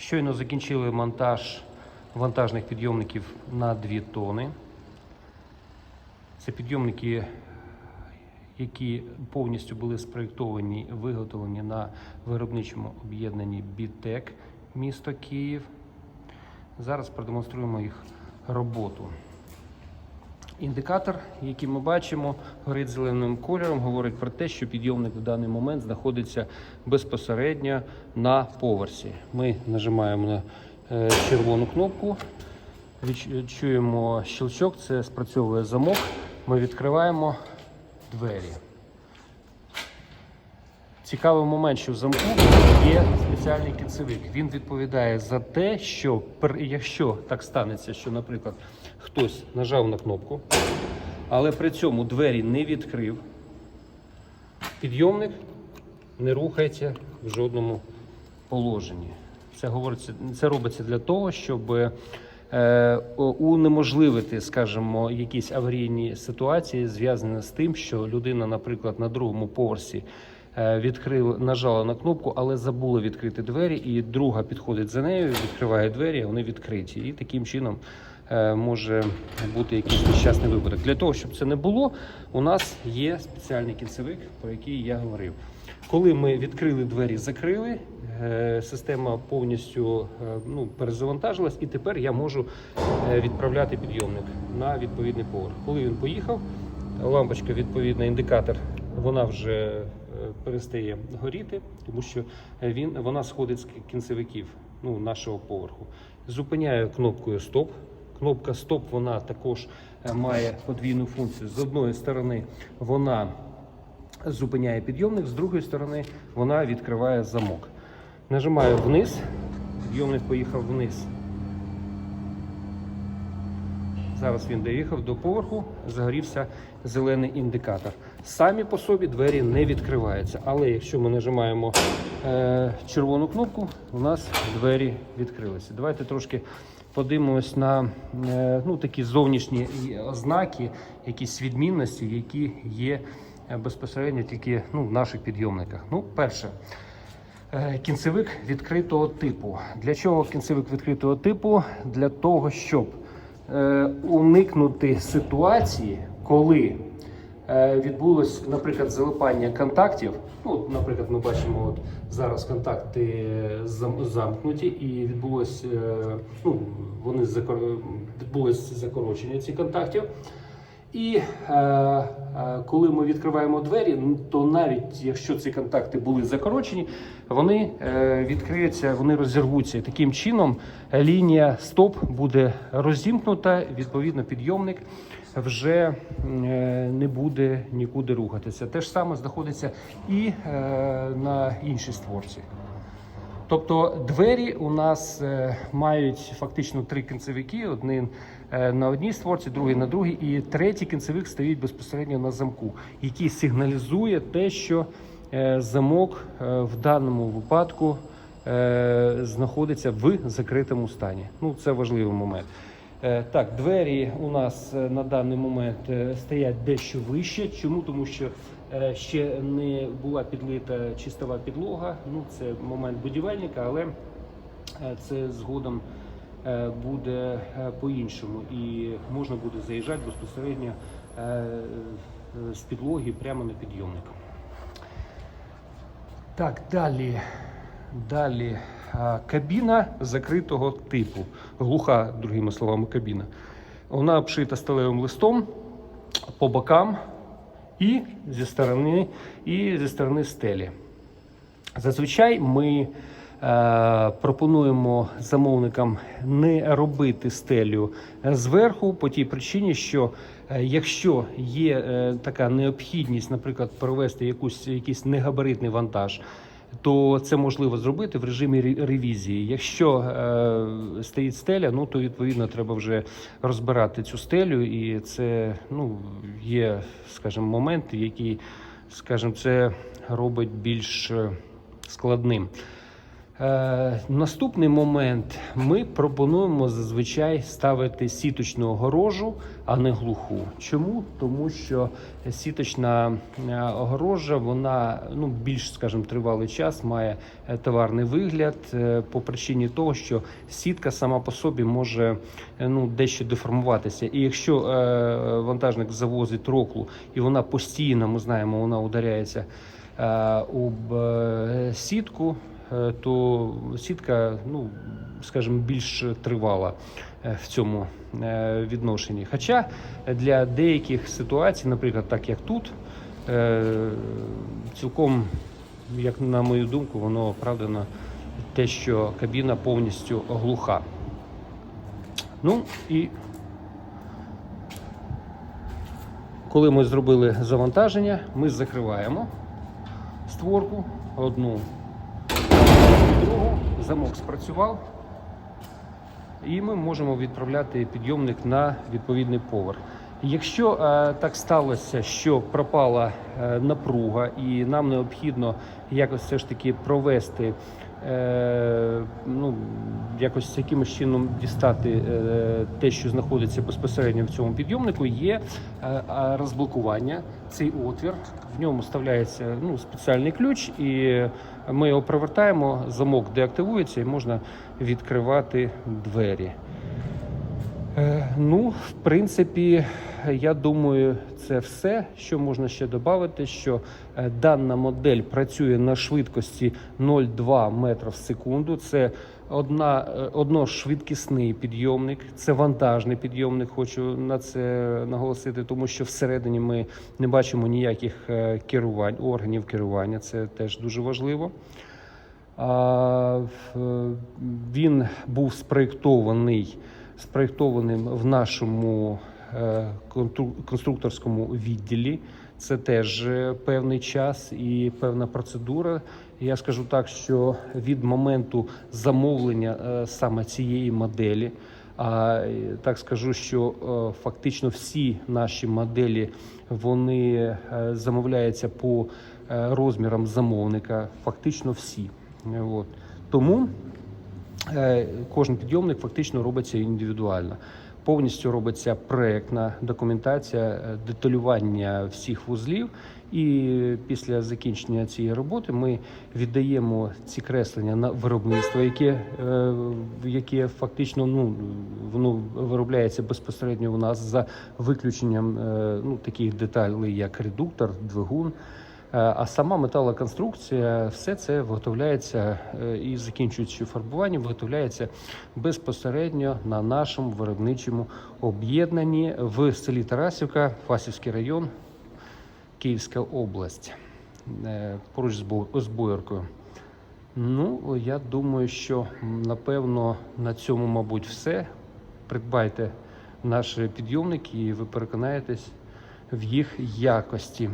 Щойно закінчили монтаж вантажних підйомників на 2 тони. Це підйомники, які повністю були спроєктовані виготовлені на виробничому об'єднанні Бітек місто Київ. Зараз продемонструємо їх роботу. Індикатор, який ми бачимо, горить зеленим кольором, говорить про те, що підйомник в даний момент знаходиться безпосередньо на поверсі. Ми нажимаємо на е, червону кнопку, відчуємо, щелчок, це спрацьовує замок. Ми відкриваємо двері. Цікавий момент, що в замку є спеціальний кінцевик. Він відповідає за те, що якщо так станеться, що, наприклад, хтось нажав на кнопку, але при цьому двері не відкрив, підйомник не рухається в жодному положенні. Це говориться, це робиться для того, щоб е, унеможливити, скажімо, якісь аварійні ситуації, зв'язані з тим, що людина, наприклад, на другому поверсі е, відкрила, нажала на кнопку, але забула відкрити двері, і друга підходить за нею, відкриває двері, вони відкриті. І таким чином е, може бути якийсь нещасний випадок. Для того, щоб це не було, у нас є спеціальний кінцевик, про який я говорив. Коли ми відкрили двері, закрили, е, система повністю ну, перезавантажилась, і тепер я можу відправляти підйомник на відповідний поверх. Коли він поїхав, лампочка, відповідно, індикатор, вона вже е, перестає горіти, тому що він, вона сходить з кінцевиків ну, нашого поверху. Зупиняю кнопкою Стоп. Кнопка Стоп вона також е, має подвійну функцію. З одної сторони, вона зупиняє підйомник, з другої сторони вона відкриває замок. Нажимаю вниз, підйомник поїхав вниз. Зараз він доїхав до поверху, загорівся зелений індикатор. Самі по собі двері не відкриваються, але якщо ми нажимаємо е, червону кнопку, у нас двері відкрилися. Давайте трошки подивимось на е, ну, такі зовнішні ознаки, якісь відмінності, які є е, безпосередньо тільки ну, в наших підйомниках. Ну, перше. Е, Кінцевик відкритого типу. Для чого кінцевик відкритого типу? Для того, щоб уникнути ситуації, коли е, відбулось, наприклад, залипання контактів. Ну, наприклад, ми бачимо, от зараз контакти замкнуті, і відбулось, е, ну, вони закор... відбулось закорочення цих контактів. І е, е, коли ми відкриваємо двері, то навіть якщо ці контакти були закорочені, вони е, відкриються, вони розірвуться. Таким чином лінія стоп буде розімкнута. Відповідно, підйомник вже е, не буде нікуди рухатися. Те ж саме знаходиться і е, на іншій створці. Тобто двері у нас е, мають фактично три кінцевики: один е, на одній створці, другий на другій, і третій кінцевик стоїть безпосередньо на замку, який сигналізує те, що е, замок в даному випадку знаходиться в закритому стані. Ну, це важливий момент. Так, двері у нас на даний момент стоять дещо вище. Чому? Тому що ще не була підлита чистова підлога. Ну, це момент будівельника, але е, це згодом е, буде е, по-іншому. І можна буде заїжджати безпосередньо е, е, з підлоги прямо на підйомник. Так, далі. Далі кабіна закритого типу. Глуха, другими словами, кабіна. Вона обшита сталевим листом по бокам і зі сторони, і зі сторони стелі. Зазвичай ми е, пропонуємо замовникам не робити стелю зверху по тій причині, що е, якщо є е, така необхідність, наприклад, провести якусь, якийсь негабаритний вантаж, то це можливо зробити в режимі ре- ревізії. Якщо е, стоїть стеля, ну то відповідно треба вже розбирати цю стелю, і це ну, є, скажімо, момент, який, скажімо, це робить більш е, складним. Е, наступний момент ми пропонуємо зазвичай ставити сіточну огорожу, а не глуху. Чому? Тому що сіточна е, огорожа вона ну, більш, скажімо, тривалий час має е, товарний вигляд по причині того, що сітка сама по собі може ну, дещо деформуватися. І якщо е, вантажник завозить роклу і вона постійно, ми знаємо, вона ударяється е, об сітку, то сітка, ну скажімо, більш тривала е, в цьому е, відношенні. Хоча для деяких ситуацій, наприклад, так як тут, е, цілком, як на мою думку, воно оправдано те, що кабіна повністю глуха. Ну і коли ми зробили завантаження, ми закриваємо створку одну, замок спрацював, і ми можемо відправляти підйомник на відповідний поверх. Якщо е, так сталося, що пропала е, напруга, і нам необхідно якось все ж таки провести, ну якось якимось чином дістати е, те, що знаходиться безпосередньо в цьому підйомнику, є е, розблокування. Цей отвір в ньому вставляється ну, спеціальний ключ, і ми його провертаємо, замок деактивується і можна відкривати двері. Е, Ну, в принципі, я думаю, це все. Що можна ще додати, що е, дана модель працює на швидкості 0,2 метра в секунду. Це одна, е, одношвидкісний підйомник, це вантажний підйомник. Хочу на це наголосити, тому що всередині ми не бачимо ніяких керувань, органів керування. Це теж дуже важливо. Він був спроєктований спроєктованим в нашому е, конструкторському відділі. Це теж е, певний час і певна процедура. Я скажу так, що від моменту замовлення е, саме цієї моделі, а так скажу, що фактично всі наші моделі вони замовляються по розмірам замовника, фактично всі. От. Тому Кожен підйомник фактично робиться індивідуально. Повністю робиться проектна документація, е, деталювання всіх вузлів. І після закінчення цієї роботи ми віддаємо ці креслення на виробництво, яке, е, яке фактично ну, воно виробляється безпосередньо у нас за виключенням е, ну, таких деталей, як редуктор, двигун. Е, А сама металоконструкція, все це виготовляється е, і закінчуючи фарбуванням, виготовляється безпосередньо на нашому виробничому об'єднанні в селі Тарасівка, Фасівський район, Київська область, е, поруч з Бо- Бояркою. Ну, я думаю, що напевно на цьому, мабуть, все. Придбайте наші підйомники, і ви переконаєтесь в їх якості.